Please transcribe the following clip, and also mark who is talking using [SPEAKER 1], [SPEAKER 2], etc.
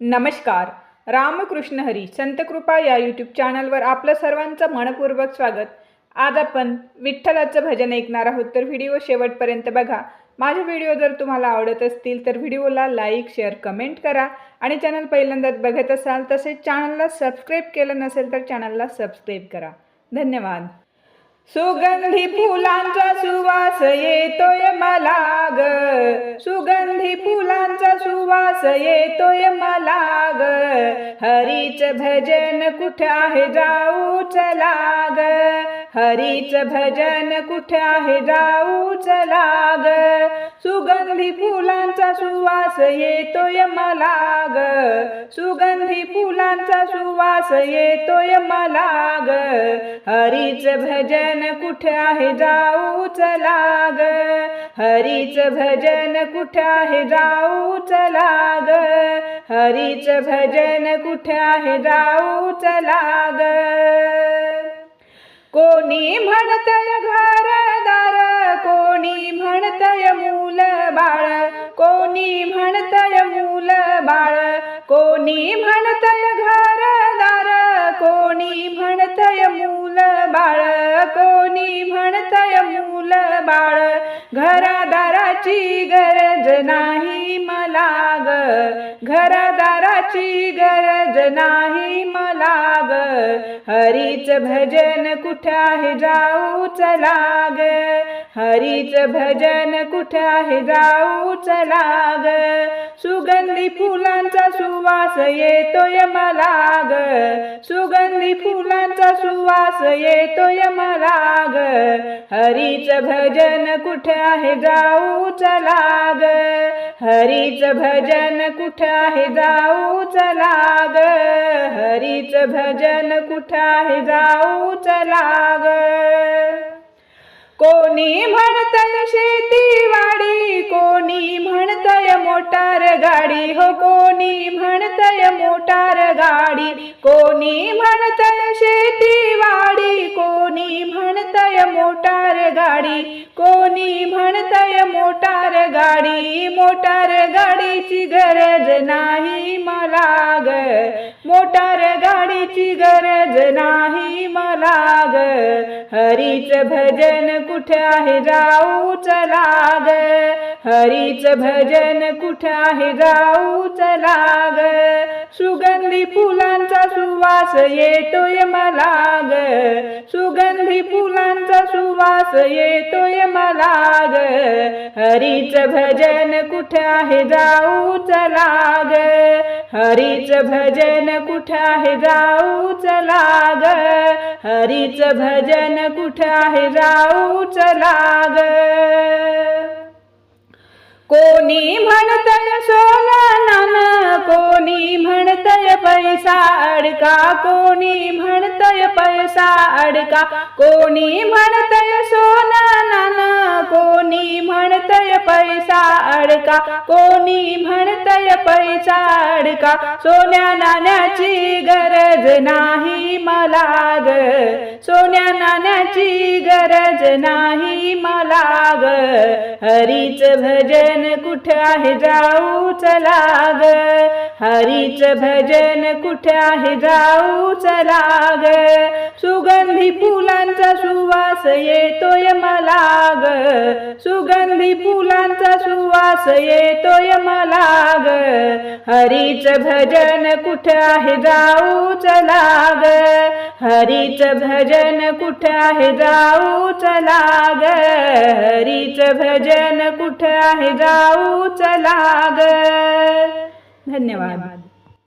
[SPEAKER 1] नमस्कार. रामकृष्ण हरी संतकृपा या यूट्यूब चॅनलवर आपलं सर्वांचं मनपूर्वक स्वागत. आज आपण विठ्ठलाचं भजन ऐकणार आहोत तर व्हिडिओ शेवटपर्यंत बघा. माझे व्हिडिओ जर तुम्हाला आवडत असतील तर व्हिडिओला लाईक शेअर कमेंट करा. आणि चॅनल पहिल्यांदाच बघत असाल तसेच चॅनलला सबस्क्राईब केलं नसेल तर चॅनलला सबस्क्राईब करा. धन्यवाद. सुगंधी फुलांचा सुवास येतोय मला ग. सुगंधी फुलांचा सुवास येतोय मला ग. हरीच भजन कुठे आहे जाऊ चला ग. हरीच भजन कुठे आहे जाऊ चला ग. सुगंधी फुलांचा सुवास येतोय मला ग सुगंधी फुलांचा सुवास येतोय मला ग हरीच भजन कुठे आहे जाऊ चला ग हरीच भजन कुठे आहे जाऊ चला ग हरीच भजन कुठे आहे जाऊ चला ग कोणी म्हणतय घर कोणी म्हणतय मूल बाळ? कोणी म्हणतय मूल बाळ? कोणी म्हणतय घरदार? कोणी म्हणतय मूल बाळ? कोणी म्हणतय मूल बाळ? घरादाराची गरज नाही मला ग घरादाराची गरज नाही मला ग हरीच भजन कुठं आहे जाऊ चला ग हरीच भजन कुठ आहे? जाऊ चला ग सुगंधी फुलांचा सुवास येतोय मला ग सुगंधी फुलांचा सुवास येतोय मला ग हरीच भजन कुठ आहे? जाऊ चला ग हरीच भजन कुठ आहे? जाऊ चला ग हरीच भजन कुठ आहे? जाऊ चला ग कोणी म्हणतय शेतीवाडी कोणी म्हणतय मोटार गाडी. हो कोणी म्हणतय मोटार गाडी. कोणी म्हणतय शेतीवाडी कोणी म्हणतय मोटार गाडी. कोणी म्हणतय मोटार गाडी मोटार गाडीची गरज नाही मला ग. मोटार गरज नाही मला ग हरीच भजन कुठे आहे? जाऊ चला. हरीच भजन कुठ आहे जाऊ लाग. सुगंधी फुलांचा सुवास येतोय मला ग सुगंधी फुलांचा सुवास येतोय मला ग हरीच भजन कुठ आहे जाऊ चला हरीच भजन कुठ आहे जाऊ चला हरीच भजन कुठ आहे जाऊ चला ग कोणी म्हणतय सोनं नान कोणी म्हणतय पैसा अडका कोणी म्हणतय पैसा अडका कोणी म्हणतय सोनं नान कोणी म्हणतय पैसा अडका कोणी म्हणतय पैसा अडका सोन्या नाण्याची गरज नाही मला ग सोन्या नाण्याची गरज नाही मला ग हरीच भजन कुठे आहे जाऊ चला ग हरीच भजन कुठे आहे? जाऊ चला ग. सुगंधी फुलांचा सुवास येतोय मला ग. सुगंधी फुलांचा सुवास येतोय मला ग. हरीच भजन कुठे आहे? जाऊ चला ग. हरीच भजन कुठे आहे? जाऊ चला ग. हरीच भजन कुठे आहे? जाऊ चला ग. धन्यवाद.